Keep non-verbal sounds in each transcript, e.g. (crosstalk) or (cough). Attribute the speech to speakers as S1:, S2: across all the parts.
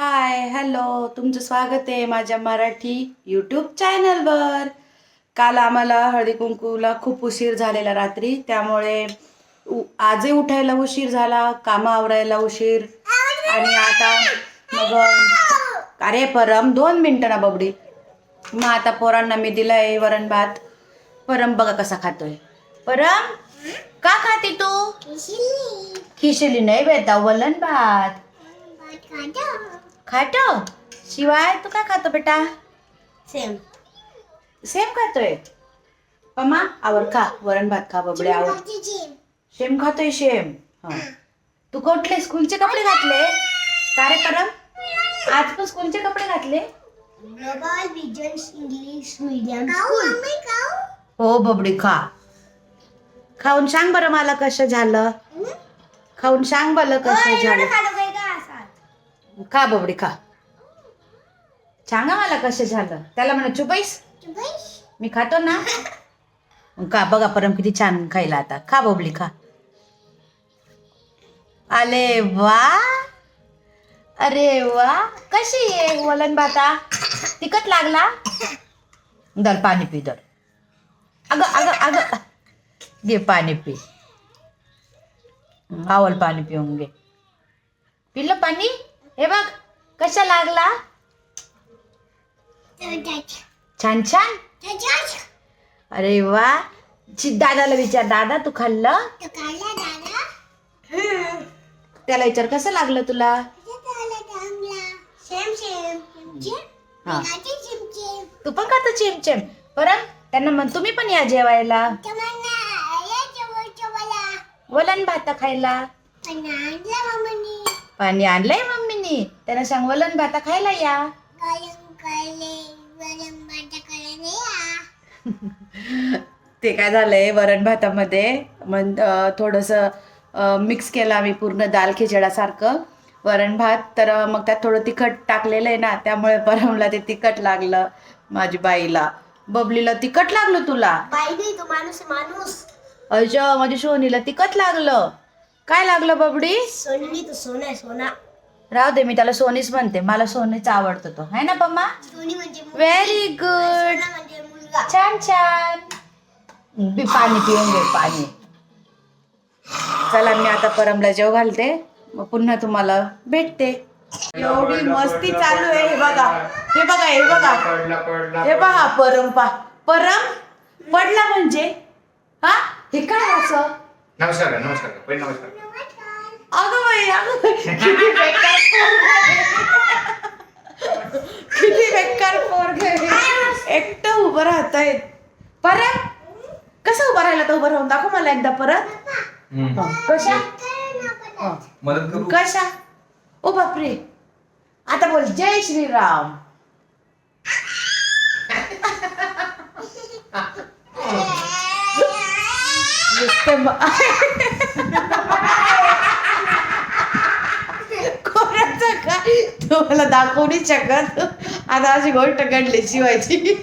S1: Hi hello तुमचं स्वागत आहे माझ्या मराठी यूट्यूब चॅनलवर काल आम्हाला हळदी कुंकूला खूप उशीर झालेला रात्री. त्यामुळे उ- आजही उठायला उशीर झाला कामं आवरायला उशीर. आणि आता मग अरे परम दोन मिनटं ना बबडी. मग आता पोरांना मी दिलाय वरण भात. परम बघा कसा खातोय. परम का खाते तू? खिशली. नाही बेटा वलन भात. खातो? शिवाय तू काय खातो बेटा?
S2: सेम
S1: सेम खातोय? पम्मा आवर खा. वरण भात खा बबडे आवर. शेम खातोय शेम हा. तू कुठले? स्कूलचे कपडे घातले? का रे परम आज पण स्कूलचे कपडे घातले?
S2: Global visions English medium school
S1: हो बबडी खा. खाऊन सांग बरं मला कसं झालं. खाऊन सांग बरं कसं झालं. खा बबडी खा. सांगा मला कसं झालं? त्याला म्हणा चुपाईस मी खातो ना. का बघा परम किती छान खायला आता. खा बोबली खा. आले वा. अरे वा. कशी आहे वलन भाता तिखट लागला? दर पाणी पी दर अगं अगं अगं. घे पाणी पी. आवल पाणी पिऊन घे. पिलं पाणी? हे बघ कशा लागला? छान छान? अरे वा ची दादाला विचार. दादा तू खाल्लं? त्याला विचार कसं लागलं तुला?
S2: सेम सेम
S1: हा. तू पण खातो चिमचिम. परत त्यांना म्हण तुम्ही पण या जेवायला. वलन भाता खायला. पाणी आणलंय मम्मीनी त्यांना सांग वलन भाता खायला या. ते काय झालंय वरण भातामध्ये मग थोडंसं मिक्स केलं आम्ही पूर्ण दाल खिचडासारखं वरण भात तर मग त्यात थोडं तिखट टाकलेलं आहे ना त्यामुळे परमला ते तिखट लागलं माझी बाईला. बबलीला तिखट लागलं तुला?
S2: बाई नाही तो माणूस आहे, माणूस.
S1: माझ्या सोनीला तिखट लागलं. काय लागलं बबडी?
S2: सोनी तो सोना आहे सोना.
S1: राहू दे मी त्याला सोनीच म्हणते. मला सोनीच आवडतो तो. है ना पम्मा?
S2: म्हणजे
S1: व्हेरी गुड
S2: सोना म्हणजे मुलगा.
S1: छान छान. बी पाणी पिऊन घे पाणी. चला मी आता परमला जेव घालते. मग पुन्हा तुम्हाला भेटते. एवढी मस्ती चालू आहे हे बघा. हे बघा हे बघा.
S3: पडला पडला
S1: हे पहा परम पा परम पडला म्हणजे? हा? हे काय असं?
S3: नमस्कार नमस्कार. पहिले नमस्कार.
S1: अगं बाई अगं बाई, (laughs) किती बेकार पोरगं आहे. किती बेकार पोरग एकटं उभं राहत आहेत परत? कसं उभं राहिलं तर उभं राहून? दाखव मला एकदा परत.
S3: हम्म.
S1: हं, कशा? हं,
S3: मदत करू?
S1: कशा? ओ बापरे. आता बोल जय श्रीराम. (laughs) नुसते म- (laughs) कोणाचं काय (laughs) तुम्हाला दाखवणी शकत आता अशी गोष्ट घडली शिवायची.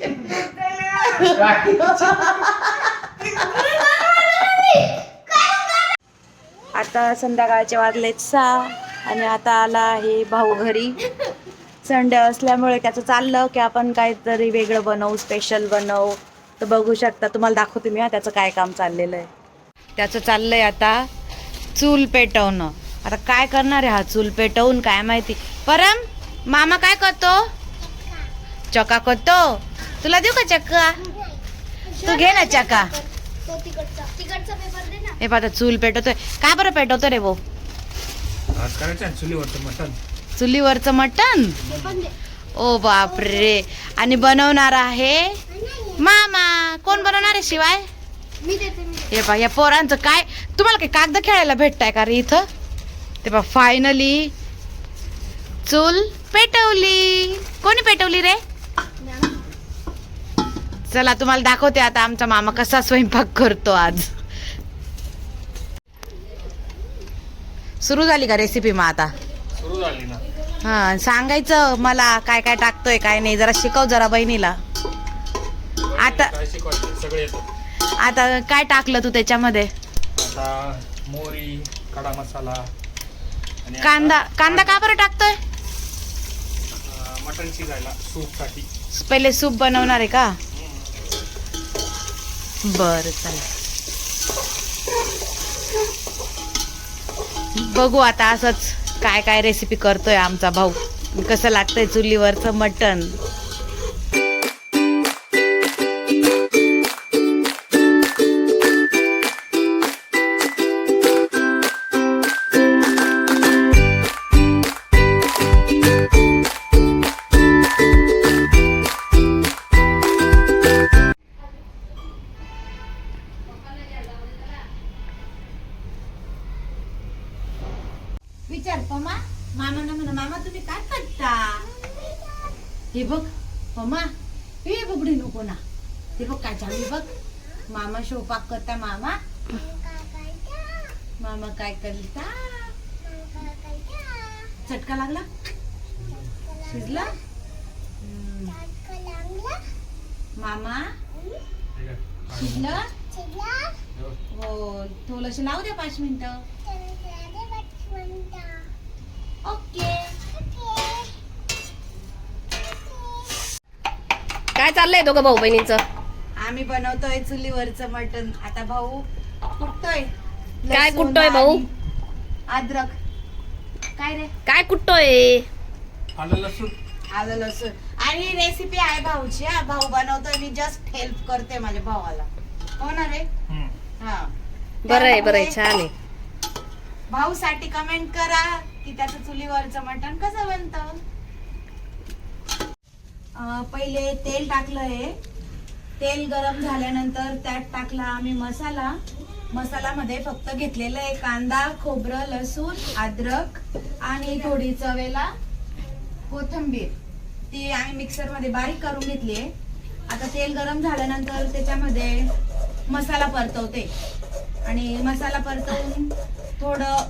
S1: आता संध्याकाळचे वाजले सहा आणि आता आला आहे भाऊ घरी. संडे असल्यामुळे त्याचं चाललं की आपण काहीतरी वेगळं बनवू स्पेशल बनवू. तर बघू शकता तुम्हाला दाखवते मी हा त्याचं काय काम चाललेलं आहे. त्याचं चाललंय आता चूल पेटवणं. आता काय करणार आहे हा? चूल पेटवून काय माहिती? परम मामा काय करतो? चका करतो. तुला देऊ का चक्का तू घे ना चका.
S2: तो तिकडचा तिकडचा पेपर दे ना
S1: हे पाहता चूल पेटवतोय. काय बरं पेटवतो रे भाऊ?
S3: चुलीवरचं मटण?
S1: चुलीवरचं मटण?
S2: ते पण दे
S1: ओ बापरे. आणि बनवणार आहे मामा. कोण बनवणार आहे शिवाय?
S2: मी देते मी देते.
S1: हे पा या पोरांचं काय? तुम्हाला काय कागद खेळायला भेटताय का रे इथं? ते पा फायनली चूल पेटवली. कोणी पेटवली रे? चला तुम्हाला दाखवते आता आमचा मामा कसा स्वयंपाक करतो आज. सुरू झाली का रेसिपी मग आता? हा सांगायचं मला काय काय टाकतोय काय नाही जरा शिकव जरा बहिणीला. आता आता काय टाकलं तू त्याच्यामध्ये?
S3: आता मोरी कडा मसाला
S1: कांदा कांदा का बरं टाकतोय?
S3: मटण शिजायला सूपसाठी.
S1: पहिले सूप बनवणार आहे का? बर चला. बघू आता असंच काय काय रेसिपी करतोय आमचा भाऊ. कसं लागतंय चुलीवरचं मटण. विचार पमा मामा ना म्हणा मामा तुम्ही काय करता? हे बघ पमा हे बघडी नको ना. हे बघ काय चालू बघ. मामा शोपाक करता मामा. मामा काय करता? चटका लागला? शिजला? हम्म. मामा शिजलं? हो थोडस लावू द्या पाच मिनिटं. ओके.
S4: काय चाललंय दोघं भाऊ बहिणींचं?
S1: आम्ही बनवतोय चुलीवरचं मटण. आता भाऊ कुटतोय
S4: काय
S1: लसूण
S4: कुटतोय भाऊ?
S1: आणि अद्रक. काय रे?
S4: काय कुठतोय?
S3: आलं लसूण.
S1: आलं लसूण. आणि रेसिपी आहे भाऊची हा. भाऊ बनवतोय मी जस्ट हेल्प करते माझ्या भावाला. हो ना रे?
S3: हम्म.
S1: हा.
S4: बरं आहे बरं आहे. छान आहे.
S1: भाऊ साठी कमेंट करा. की त्याचं चुलीवरचं मटण कसं बनतं? पहिले तेल टाकलंय. तेल गरम झाल्यानंतर त्यात टाकला आम्ही मसाला. मसाल्यामध्ये फक्त घेतलेलं आहे कांदा खोबरं लसूण अद्रक आणि थोडी चवेला कोथंबीर. ती आम्ही मिक्सरमध्ये बारीक करून घेतली आहे. आता तेल गरम झाल्यानंतर त्याच्यामध्ये मसाला परतवते. आणि मसाला परतवून थोडं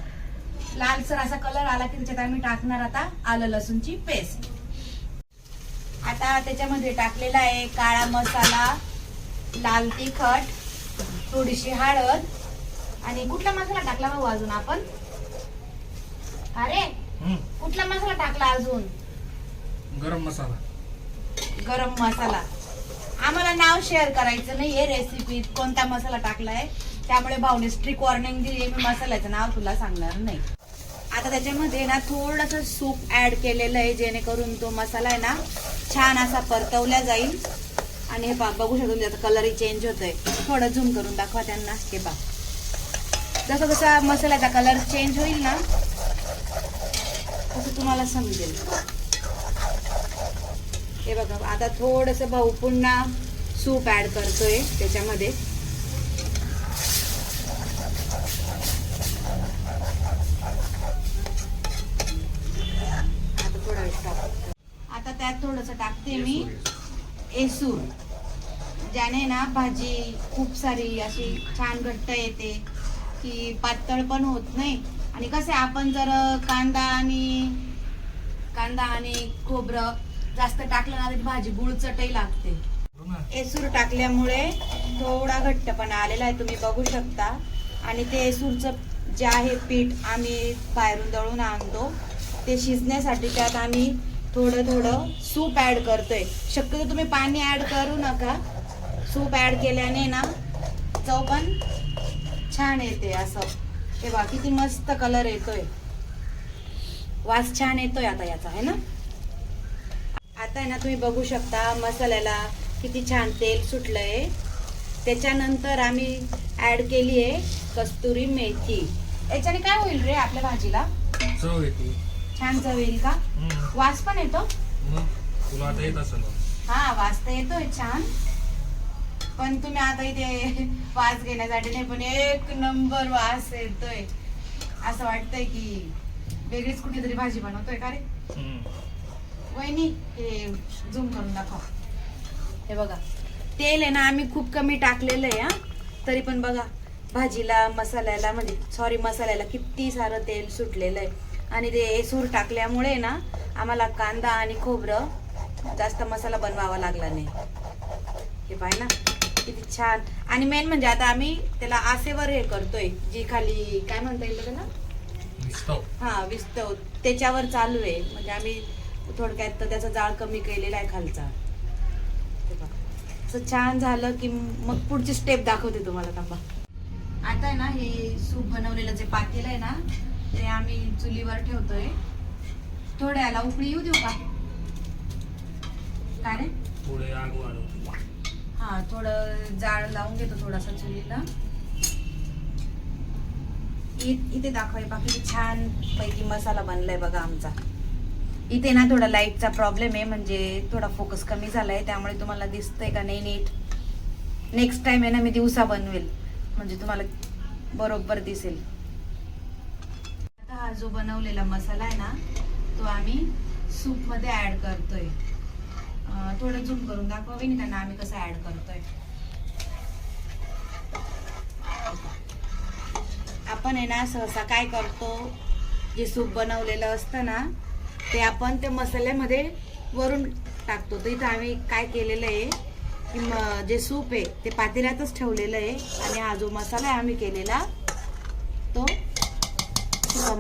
S1: लालसर असा कलर आला की त्याच्यात आम्ही टाकणार आता आलं लसूणची पेस्ट आता त्याच्यामध्ये टाकलेला आहे काळा मसाला लाल तिखट थोडीशी हळद. आणि कुठला मसाला टाकला भाऊ अजून आपण? अरे. कुठला मसाला टाकला अजून?
S3: गरम मसाला.
S1: गरम मसाला. आम्हाला नाव शेअर करायचं नाहीये रेसिपीत कोणता मसाला टाकलाय. त्यामुळे भाऊने स्ट्रिक वॉर्निंग दिली मी मसाल्याचं नाव तुला सांगणार नाही. आता त्याच्यामध्ये ना थोडस सूप ऍड केलेलं आहे जेणेकरून तो मसाला आहे ना छान असा परतवला जाईल. आणि हे पा बघू शकतो त्याचा कलरही चेंज होतोय. थोडं झूम करून दाखवा त्यांना. हे पा जसं जसा मसाल्याचा कलर चेंज होईल ना तसं तुम्हाला समजेल. हे बघा आता थोडंसं भाऊ पुन्हा सूप ॲड करतोय त्याच्यामध्ये. आता त्यात थोडस टाकते मी. एसूर ज्याने ना भाजी खूप सारी अशी छान घट्ट येते की पातळ पण होत नाही. आणि कसे आपण जर कांदा आणि कांदा आणि खोबरं जास्त टाकलं ना तर भाजी गुळचटही लागते. एसूर टाकल्यामुळे थोडा घट्टपणा आलेला आहे तुम्ही बघू शकता. आणि ते एसूरचं जे आहे पीठ आम्ही बाहेरून दळून आणतो. ते शिजण्यासाठी त्यात आम्ही थोडं थोडं सूप ऍड करतोय. शक्यतो तुम्ही पाणी ऍड करू नका. सूप ऍड केल्याने ना चव पण छान येते असं. हे बा किती मस्त कलर येतोय. वास छान येतोय आता याचा आहे ना? आता आहे ना तुम्ही बघू शकता मसाल्याला किती छान तेल सुटलंय. त्याच्यानंतर आम्ही ऍड केली आहे कस्तुरी मेथी. याच्याने काय होईल रे आपल्या भाजीला?
S3: चव येते.
S1: छान चव येईल का?
S3: हम्म.
S1: वास पण येतो?
S3: मग तुला आता येत असेल.
S1: हा वास तर येतोय छान. पण तुम्ही आता इथे (laughs) वास घेण्यासाठी नाही पण एक नंबर वास येतोय. असं वाटतंय की वेगळीच कुठली भाजी बनवतोय का रे. वहिनी हे झूम करून दाखव. हे बघा. तेल आहे ना आम्ही खूप कमी टाकलेलं आहे हा. तरी पण बघा भाजीला मसाल्याला म्हणजे सॉरी मसाल्याला किती सारं तेल सुटलेलं आहे. आणि ते सूर टाकल्यामुळे ना आम्हाला कांदा आणि खोबरं जास्त मसाला बनवावा लागला नाही. हे पाय ना किती छान. आणि मेन म्हणजे आता आम्ही त्याला आसेवर हे करतोय जी खाली काय म्हणता येईल त्याला? हा विस्तव. त्याच्यावर चालू आहे. म्हणजे आम्ही थोडक्यात तर त्याचा जाळ कमी केलेला आहे खालचा. असं छान झालं की मग पुढची स्टेप दाखवते तुम्हाला थांबा. आता आहे ना हे सूप बनवलेलं जे पातेलं आहे ना ते आम्ही चुलीवर ठेवतोय. थोड्या याला उकळी येऊ देऊ का? काय रे?
S3: पुढे आग वाढवतो.
S1: हा थोडं जाळ लावून घेतो थोडासा चुलीला. इ- इथे दाखवाय बाकी छान पैकी मसाला बनलाय बघा आमचा. इथे ना थोडा लाईटचा प्रॉब्लेम आहे म्हणजे थोडा फोकस कमी झालाय त्यामुळे तुम्हाला दिसतंय का नाही नीट. नेक्स्ट टाइम आहे ना मी दिवसा बनवेल. म्हणजे तुम्हाला बरोबर दिसेल. जो बनवलेला मसाला आहे ना तो आम्ही सूपमध्ये ॲड ऍड करतोय थोडं झूम करून दाखवावे नाही त्यांना आम्ही कसं ऍड करतोय. आपण आहे ना सहसा काय करतो जे सूप बनवलेलं असतं ना ते आपण त्या मसाल्यामध्ये वरून टाकतो. तर इथं आम्ही काय केलेलं आहे की जे सूप आहे ते पातेल्यातच ठेवलेलं आहे आणि हा जो मसाला आहे आम्ही केलेला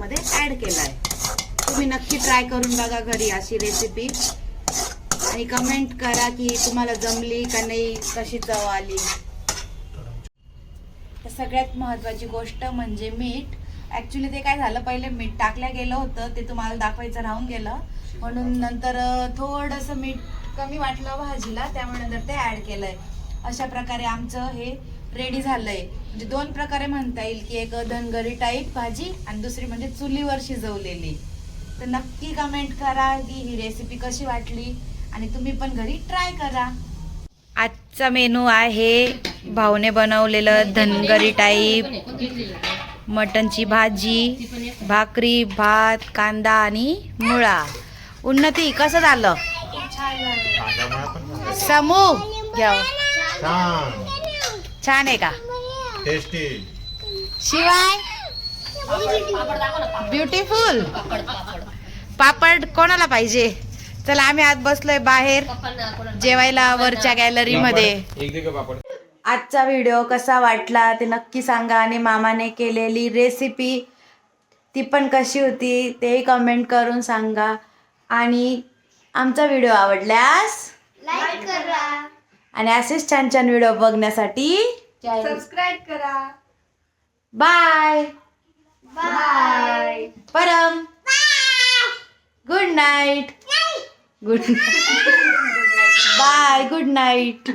S1: मध्ये ऍड केला आहे तुम्ही नक्की ट्राय करून बघा घरी अशी रेसिपी आणि कमेंट करा की तुम्हाला जमली का नाही कशी चव आली. तर सगळ्यात महत्वाची गोष्ट म्हणजे मीठ. ऍक्च्युली ते काय झालं पहिले मीठ टाकल्या गेलं होतं ते तुम्हाला दाखवायचं राहून गेलं. म्हणून नंतर थोडंसं मीठ कमी वाटलं भाजीला त्यामुळे नंतर ते ऍड केलंय. अशा प्रकारे आमचं हे रेडी झालंय. म्हणजे दोन प्रकारे म्हणता येईल की एक धनगरी टाईप भाजी आणि दुसरी म्हणजे चुलीवर शिजवलेली. तर नक्की कमेंट करा की ही रेसिपी कशी वाटली आणि तुम्ही पण घरी ट्राय करा. आजचा मेनू आहे भाऊने बनवलेलं धनगरी टाईप मटनची भाजी भाकरी भात कांदा आणि मुळा. उन्नती कसं झालं? समू घ्या. छान आहे का?
S5: टेस्टी
S1: शिवाय ब्युटिफुल पापड कोणाला पाहिजे? चला आम्ही आज बसलोय बाहेर जेवायला वरच्या गॅलरी मध्ये.
S5: एक दिवस पापड?
S1: आजचा व्हिडिओ कसा वाटला ते नक्की सांगा आणि मामाने केलेली रेसिपी ती पण कशी होती ते कमेंट करून सांगा. आणि आमचा व्हिडिओ आवडल्यास
S2: लाईक करा.
S1: आणि असेच छान छान व्हिडिओ बघण्यासाठी
S2: सबस्क्राईब करा.
S1: Bye
S2: bye
S1: Param. Good night good bye good night